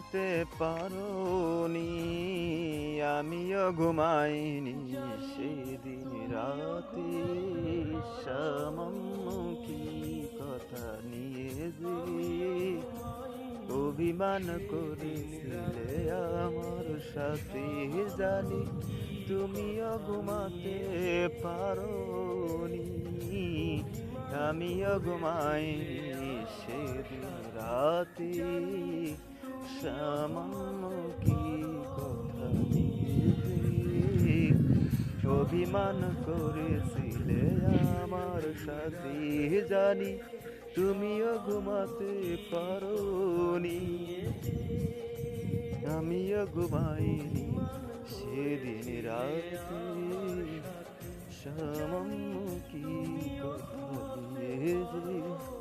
ঘুমাতে পারোনি। আমিও ঘুমাইনি সেদিন রাতে। শ্যামমুখী কথা নিয়ে যে অভিমান করেছিলে আমার সাথে জানি তুমিও ঘুমাতে পারোনি। আমিও ঘুমাইনি সেদিন রাতে। সামান্য অভিমান করেছিলে আমার সাথে জানি, তুমিও ঘুমাতে পারোনি। আমিও ঘুমাইনি সেদিন রাতে। সামান্য কি কথা যে